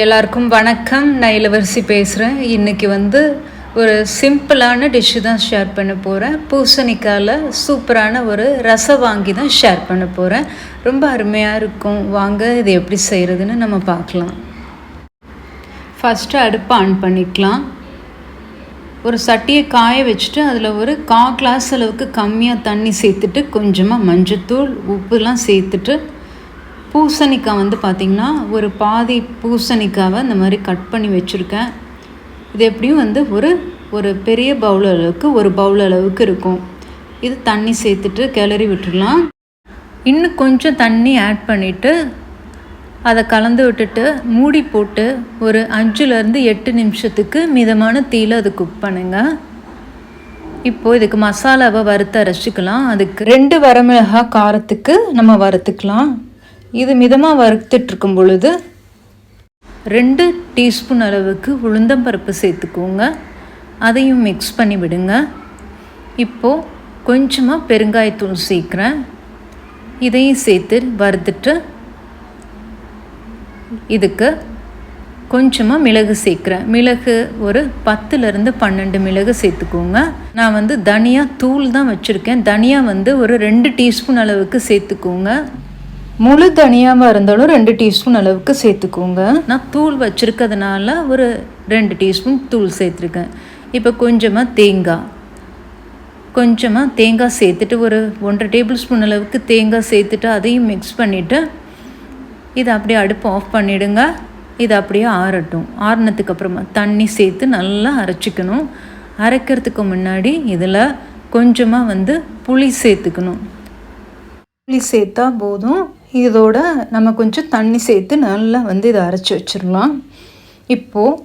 எல்லாருக்கும் வணக்கம். நான் இளவரசி பேசுகிறேன் இன்றைக்கி வந்து ஒரு சிம்பிளான டிஷ்ஷு தான் ஷேர் பண்ண போகிறேன் பூசணிக்காயில் சூப்பரான ஒரு ரசம் வாங்கி தான் ஷேர் பண்ண போகிறேன் ரொம்ப அருமையாக இருக்கும். வாங்க இது எப்படி செய்கிறதுன்னு நம்ம பார்க்கலாம். ஃபஸ்ட்டு அடுப்பை ஆன் பண்ணிக்கலாம். ஒரு சட்டியை காய வச்சுட்டு அதில் ஒரு கா கிளாஸ் அளவுக்கு கம்மியாக தண்ணி சேர்த்துட்டு கொஞ்சமாக மஞ்சத்தூள் உப்புலாம் சேர்த்துட்டு பூசணிக்காய் வந்து பார்த்திங்கன்னா ஒரு பாதி பூசணிக்காவை இந்த மாதிரி கட் பண்ணி வச்சுருக்கேன். இது எப்படியும் வந்து ஒரு ஒரு பெரிய பவுல் அளவுக்கு ஒரு பவுல் அளவுக்கு இருக்கும். இது தண்ணி சேர்த்துட்டு கிளறி விட்டுடலாம். இன்னும் கொஞ்சம் தண்ணி ஆட் பண்ணிவிட்டு அதை கலந்து விட்டுட்டு மூடி போட்டு ஒரு அஞ்சுலேருந்து எட்டு நிமிஷத்துக்கு மிதமான தீயில் அது குக் பண்ணுங்கள் இப்போது இதுக்கு மசாலாவை வறுத்து அரைச்சிக்கலாம். அதுக்கு ரெண்டு வரமிளகாய் காரத்துக்கு நம்ம வறுத்துக்கலாம். இது மிதமாக வறுத்துட்ருக்கும் பொழுது ரெண்டு டீஸ்பூன் அளவுக்கு உளுந்தம்பருப்பு சேர்த்துக்கோங்க. அதையும் மிக்ஸ் பண்ணி விடுங்க இப்போது கொஞ்சமாக பெருங்காயத்தூள் சேர்க்குறேன். இதையும் சேர்த்து வறுத்துட்டு இதுக்கு கொஞ்சமாக மிளகு சேர்க்குறேன். மிளகு ஒரு பத்துலேருந்து பன்னெண்டு மிளகு சேர்த்துக்கோங்க. நான் வந்து தனியாக தூள் தான் வச்சுருக்கேன். தனியாக வந்து ஒரு ரெண்டு டீஸ்பூன் அளவுக்கு சேர்த்துக்கோங்க. முழு தனியாவாக இருந்தாலும் ரெண்டு டீஸ்பூன் அளவுக்கு சேர்த்துக்கோங்க. நான் தூள் வச்சுருக்கிறதுனால ஒரு ரெண்டு டீஸ்பூன் தூள் சேர்த்துருக்கேன். இப்போ கொஞ்சமாக தேங்காய் கொஞ்சமாக தேங்காய் சேர்த்துட்டு ஒரு ஒன்றரை டேபிள் ஸ்பூன் அளவுக்கு தேங்காய் சேர்த்துட்டு அதையும் மிக்ஸ் பண்ணிவிட்டு இதை அப்படியே அடுப்பு ஆஃப் பண்ணிவிடுங்க இது அப்படியே ஆறட்டும். ஆறினதுக்கு அப்புறமா தண்ணி சேர்த்து நல்லா அரைச்சிக்கணும். அரைக்கிறதுக்கு முன்னாடி இதில் கொஞ்சமாக வந்து புளி சேர்த்துக்கணும். புளி சேர்த்தா போதும். இதோட நம்ம கொஞ்சம் தண்ணி சேர்த்து நல்லா வந்து இதை அரைச்சி வச்சிடலாம். இப்போது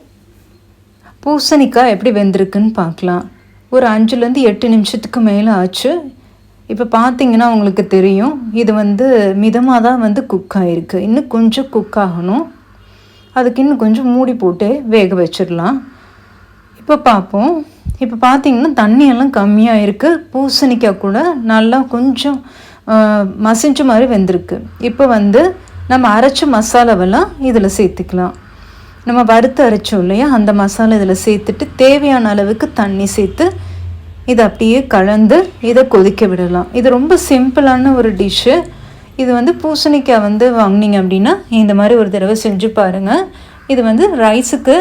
பூசணிக்காய் எப்படி வெந்திருக்குன்னு பார்க்கலாம். ஒரு அஞ்சுலேருந்து எட்டு நிமிஷத்துக்கு மேலே ஆச்சு. இப்போ பார்த்தீங்கன்னா உங்களுக்கு தெரியும் இது வந்து மிதமாக தான் வந்து குக் ஆகிருக்கு இன்னும் கொஞ்சம் குக் ஆகணும். அதுக்கு இன்னும் கொஞ்சம் மூடி போட்டு வேக வச்சிடலாம். இப்போ பார்ப்போம். இப்போ பார்த்தீங்கன்னா தண்ணியெல்லாம் கம்மியாக இருக்குது பூசணிக்காய் கூட நல்லா கொஞ்சம் மசிஞ்ச மாதிரி வெந்திருக்கு. இப்போ வந்து நம்ம அரைச்ச மசாலாவெல்லாம் இதில் சேர்த்துக்கலாம். நம்ம வறுத்து அரைச்சோம் இல்லையா? அந்த மசாலா இதில் சேர்த்துட்டு தேவையான அளவுக்கு தண்ணி சேர்த்து இதை அப்படியே கலந்து இதை கொதிக்க விடலாம். இது ரொம்ப சிம்பிளான ஒரு டிஷ்ஷு. இது வந்து பூசணிக்காய் வந்து வாங்கினீங்க அப்படின்னா இந்த மாதிரி ஒரு தடவை செஞ்சு பாருங்கள் இது வந்து ரைஸுக்கு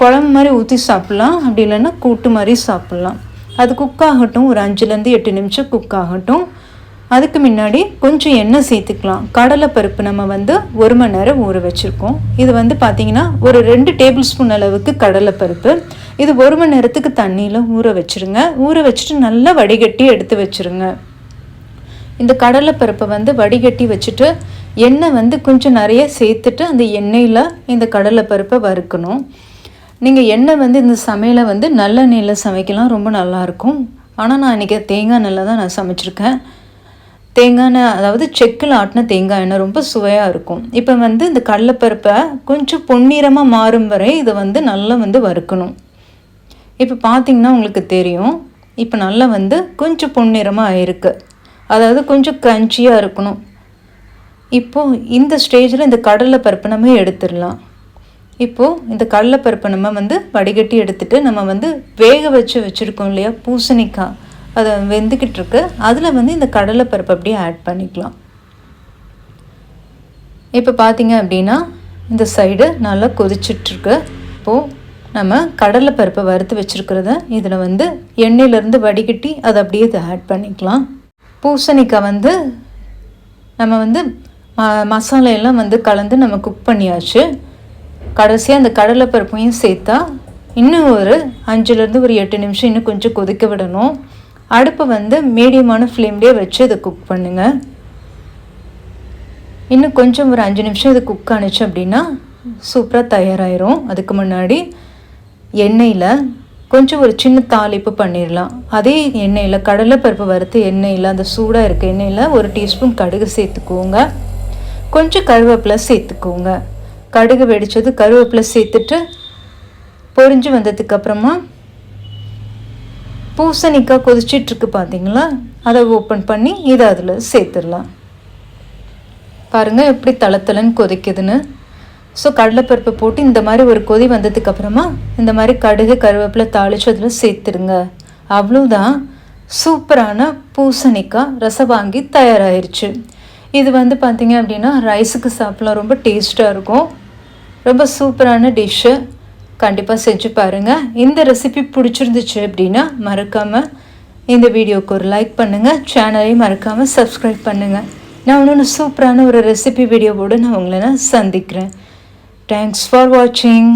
குழம்பு மாதிரி ஊற்றி சாப்பிட்லாம். அப்படி இல்லைன்னா கூட்டு மாதிரி சாப்பிட்லாம். அது குக் ஆகட்டும். ஒரு அஞ்சுலேருந்து எட்டு நிமிஷம் குக் ஆகட்டும். அதுக்கு முன்னாடி கொஞ்சம் எண்ணெய் சேர்த்துக்கலாம். கடலைப்பருப்பு நம்ம வந்து ஒரு மணி நேரம் ஊற வச்சுருக்கோம். இது வந்து பார்த்திங்கன்னா ஒரு ரெண்டு டேபிள் ஸ்பூன் அளவுக்கு கடலைப்பருப்பு இது ஒரு மணி நேரத்துக்கு தண்ணியில் ஊற வச்சுருங்க. ஊற வச்சுட்டு நல்லா வடிகட்டி எடுத்து வச்சுருங்க. இந்த கடலைப்பருப்பை வந்து வடிகட்டி வச்சுட்டு எண்ணெய் வந்து கொஞ்சம் நிறைய சேர்த்துட்டு அந்த எண்ணெயில் இந்த கடலைப்பருப்பை வறுக்கணும். நீங்கள் எண்ணெய் வந்து இந்த சமையலை வந்து நல்லெண்ணெயில் சமைக்கலாம். ரொம்ப நல்லாயிருக்கும் ஆனால் நான் இன்றைக்கி தேங்காய் நெல்லை தான் நான் சமைச்சிருக்கேன். தேங்காய் எண்ணெய் அதாவது செக்கில் ஆட்டின தேங்காய் எண்ணெய் ரொம்ப சுவையாக இருக்கும். இப்போ வந்து இந்த கடலைப்பருப்பை கொஞ்சம் பொன்னிறமாக மாறும் வரை இதை வந்து நல்லா வந்து வறுக்கணும். இப்போ பார்த்திங்கன்னா உங்களுக்கு தெரியும் இப்போ நல்லா வந்து கொஞ்சம் பொன்னிறமாக ஆயிருக்கு அதாவது கொஞ்சம் க்ரன்ச்சியாக இருக்கணும். இப்போது இந்த ஸ்டேஜில் இந்த கடலைப்பருப்பை நம்ம எடுத்துடலாம். இப்போது இந்த கடலைப்பருப்பை நம்ம வந்து வடிகட்டி எடுத்துகிட்டு நம்ம வந்து வேக வச்சு வச்சுருக்கோம் இல்லையா பூசணிக்காய். அதை வெந்துக்கிட்டு இருக்கு அதில் வந்து இந்த கடலைப்பருப்பு அப்படியே ஆட் பண்ணிக்கலாம். இப்போ பார்த்தீங்க அப்படின்னா இந்த சைடு நல்லா கொதிச்சிட்ருக்கு இப்போது நம்ம கடலைப்பருப்பை வறுத்து வச்சுருக்கிறத இதில் வந்து எண்ணெயிலேருந்து வடிகட்டி அதை அப்படியே இதை ஆட் பண்ணிக்கலாம். பூசணிக்காய் வந்து நம்ம வந்து ம மசாலையெல்லாம் வந்து கலந்து நம்ம குக் பண்ணியாச்சு. கடைசியாக அந்த கடலைப்பருப்பையும் சேர்த்தா இன்னும் ஒரு அஞ்சுலேருந்து ஒரு எட்டு நிமிஷம் இன்னும் கொஞ்சம் கொதிக்க விடணும். அடுப்பை வந்து மீடியமான ஃப்ளேம்லேயே வச்சு இதை குக் பண்ணுங்கள் இன்னும் கொஞ்சம் ஒரு அஞ்சு நிமிஷம் இது குக் ஆனிச்சு அப்படின்னா சூப்பராக தயாராகிரும் அதுக்கு முன்னாடி எண்ணெயில் கொஞ்சம் ஒரு சின்ன தாளிப்பு பண்ணிடலாம் அதே எண்ணெயில் கடலைப்பருப்பு வறுத்து எண்ணெயில் அந்த சூடாக இருக்க எண்ணெயில் ஒரு டீஸ்பூன் கடுகு சேர்த்துக்கோங்க. கொஞ்சம் கருவேப்பிலை சேர்த்துக்கோங்க. கடுகு வெடித்தது கருவேப்பிலை சேர்த்துட்டு பொரிஞ்சு வந்ததுக்கப்புறமா பூசணிக்காய் கொதிச்சிட்ருக்கு பார்த்தீங்களா அதை ஓப்பன் பண்ணி இதை அதில் சேர்த்துடலாம். பாருங்கள் எப்படி தளத்தலன்னு கொதிக்குதுன்னு. ஸோ கடலைப்பருப்பு போட்டு இந்த மாதிரி ஒரு கொதி வந்ததுக்கப்புறமா இந்த மாதிரி கடுகு கருவேப்பிலை தாளித்து அதில் சேர்த்துருங்க அவ்வளோதான் சூப்பரான பூசணிக்காய் ரசம் வாங்கி தயாராகிருச்சு இது வந்து பார்த்திங்க அப்படின்னா ரைஸுக்கு சாப்பிட்லாம். ரொம்ப டேஸ்ட்டாக இருக்கும். ரொம்ப சூப்பரான டிஷ்ஷு கண்டிப்பாக செஞ்சு பாருங்கள் இந்த ரெசிபி பிடிச்சிருந்துச்சு அப்படின்னா மறக்காமல் இந்த வீடியோவுக்கு ஒரு லைக் பண்ணுங்கள் சேனலையும் மறக்காமல் சப்ஸ்கிரைப் பண்ணுங்கள் நான் இன்னொன்று சூப்பரான ஒரு ரெசிபி வீடியோவோடு நான் உங்களை நான் சந்திக்கிறேன். தேங்க்ஸ் ஃபார் வாட்சிங்